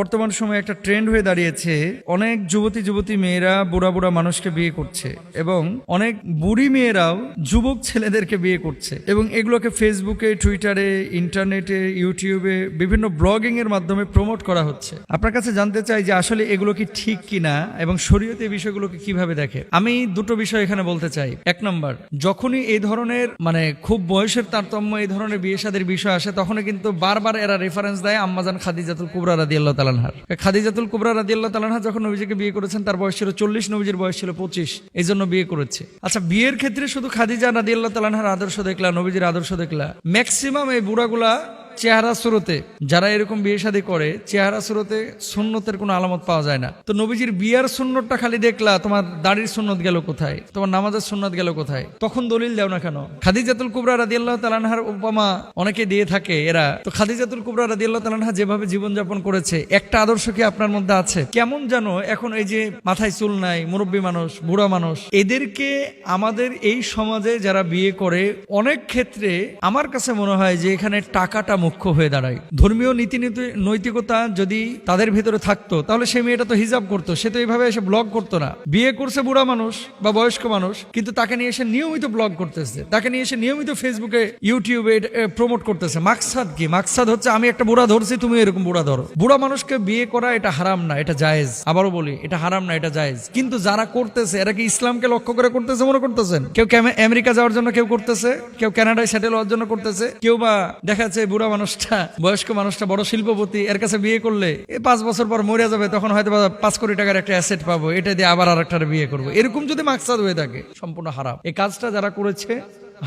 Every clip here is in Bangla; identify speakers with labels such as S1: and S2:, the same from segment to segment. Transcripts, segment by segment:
S1: বর্তমান সময়ে একটা ট্রেন্ড হয়ে দাঁড়িয়েছে, অনেক যুবতী যুবতী মেয়েরা বুড়া বুড়া মানুষকে বিয়ে করছে এবং অনেক বুড়ি মেয়েরাও যুবক ছেলেদেরকে বিয়ে করছে এবং এগুলোকে ফেসবুকে, টুইটারে, ইন্টারনেটে, ইউটিউবে, বিভিন্ন ব্লগিং এর মাধ্যমে প্রমোট করা হচ্ছে। আপনার কাছে জানতে চাই যে আসলে এগুলো কি ঠিক কিনা এবং শরীয়তে বিষয়গুলোকে কীভাবে দেখে? আমি দুটো বিষয় এখানে বলতে চাই। এক নম্বর, যখনই এই ধরনের মানে খুব বয়সের তারতম্য এই ধরনের বিয়ে সাদের বিষয় আসে, তখনই কিন্তু বারবার এরা রেফারেন্স দেয় আম্মাজান খাদিজাতুল কুবরা রাদি আল্লাহ তালানহার। খাদিজাতুল কুবরা রাজি আল্লাহ তালানহা যখন নবীজিকে বিয়ে করেছেন, তার বয়স ছিল চল্লিশ, নবীজির বয়স ছিল পঁচিশ। এই জন্য বিয়ে করেছে। আচ্ছা বিয়ের ক্ষেত্রে শুধু খাদিজা রাজি আল্লাহ তালানহার আদর্শ দেখলা, নবীজির আদর্শ দেখলা? ম্যাক্সিমাম এই বুড়াগুলা চেহারা স্রোতে, যারা এরকম বিয়ে শাদী করে, চেহারা স্রোতে সুন্নতের কোনো আলামত পাওয়া যায় না। তো নবীজির বিয়ার সুন্নতটা খালি দেখলা, তোমার দাড়ির সুন্নত গেল কোথায়? তোমার নামাজের সুন্নত গেল কোথায়? তখন দলিল দাও না কেন? খাদিজাতুল কুবরা রাদিয়াল্লাহু তালানহার উপমা অনেকে দিয়ে থাকে এরা। তো খাদিজাতুল কুবরা রাদিয়াল্লাহু তালানহা যেভাবে জীবনযাপন করেছে, একটা আদর্শ কি আপনার মধ্যে আছে? কেমন যেন এখন এই যে মাথায় চুল নাই, মুরব্বী মানুষ, বুড়া মানুষ, এদেরকে আমাদের এই সমাজে যারা বিয়ে করে, অনেক ক্ষেত্রে আমার কাছে মনে হয় যে এখানে টাকাটা মুখ্য হয়ে দাঁড়ায়। ধর্মীয় নীতি নীতি- নৈতিকতা যদি তাদের ভিতরে থাকতো, তাহলে সে মেয়েটা তো হিজাব করতো, সে তো এইভাবে এসে ব্লগ করতো না। বিয়ে করছে বুড়া মানুষ বা বয়স্ক মানুষ, কিন্তু তাকে নিয়ে এসে নিয়মিত ব্লগ করতেছে। তাকে নিয়ে এসে নিয়মিত ফেসবুকে ইউটিউবে প্রমোট করতেছে। মাকসাদ কি? মাকসাদ হচ্ছে, আমি একটা বুড়া ধরছি, তুমি এরকম বুড়া ধরো। বুড়া মানুষকে বিয়ে করা এটা হারাম না, এটা জায়েজ। আবারও বলি, এটা হারাম না, এটা জায়েজ। কিন্তু যারা করতেছে, এরা কি ইসলামকে লক্ষ্য করে করতেছে, মনে করতেছেন? কেউ আমেরিকা যাওয়ার জন্য কেউ করতেছে, কেউ কানাডায় সেটেল হওয়ার জন্য করতেছে, কেউ বা দেখা যাচ্ছে বুড়া মানুষটা, বয়স্ক মানুষটা, বড় শিল্পপতি, এর কাছে বিয়ে করলে এ পাঁচ বছর পর মরে যাবে, তখন হয়তো পাঁচ কোটি টাকার একটা অ্যাসেট পাবো এটা দিয়ে আবার আর একটা বিয়ে করব। এরকম যদি মাকসাদ হয়ে থাকে, সম্পূর্ণ হারাম। এই কাজটা যারা করেছে,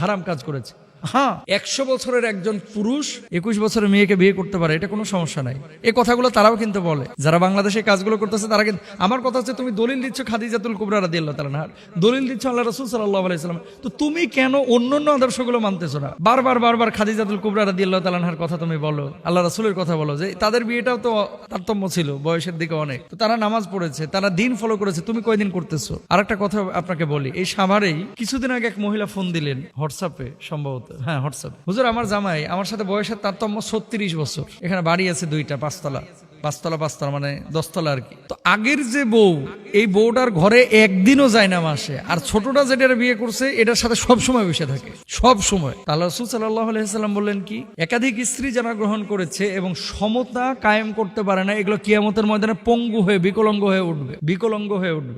S1: হারাম কাজ করেছে। হ্যাঁ। একশো বছরের একজন পুরুষ একুশ বছরের মেয়েকে বিয়ে করতে পারে এটা কোনো সমস্যা নাই। এই কথাগুলো তারাও কিন্তু বলে। যারা বাংলাদেশে কাজগুলো করতেছে তারা কিন্তু আমার কথা হচ্ছে তুমি দলিল দিচ্ছ খাদিজাতুল কুবরা রাদি আল্লাহ তালানহার দলিল দিচ্ছ আল্লাহ রসুল সাল্লাহ আলাইসালাম তো তুমি কেন অন্য অন্য আদর্শগুলো মানতেছো না? বারবার বারবার খাদিজাতুল কুবরা রাদি আল্লাহ তালানহার কথা তুমি বলো আল্লাহ রসুলের কথা বলো যে তাদের বিয়েটাও তো তারতম্য ছিল বয়সের দিকে অনেক। তো তারা নামাজ পড়েছে তারা দিন ফলো করেছে তুমি কয়দিন করতেছো? আর একটা কথা আপনাকে বলি এই সাভারেই কিছুদিন আগে এক মহিলা ফোন দিলেন হোয়াটসঅ্যাপে সম্ভবত। হ্যাঁ হোয়াটসঅ্যাপ। হুজুর, আমার জামাই, আমার সাথে বয়সের তারতম্য ছত্রিশ বছর। এখানে বাড়ি আছে দুইটা, পাঁচতলা। পাঁচতলা পাঁচতলা মানে দশতলা আর কি। তো আগের যে বউ, এই বউটার ঘরে একদিনও যায় না মাসে। আর ছোটটা যেটা বিয়ে করছে, এটার সাথে সব সময় বসে থাকে। সব সময় তাহলে রসুল সাল্লাহ আলাইসাল্লাম বললেন কি, একাধিক স্ত্রী যারা গ্রহণ করেছে এবং সমতা কায়েম করতে পারে না, এগুলো কিয়ামতের ময়দানে পঙ্গু হয়ে, বিকলঙ্গ হয়ে উঠবে। বিকলঙ্গ হয়ে উঠবে।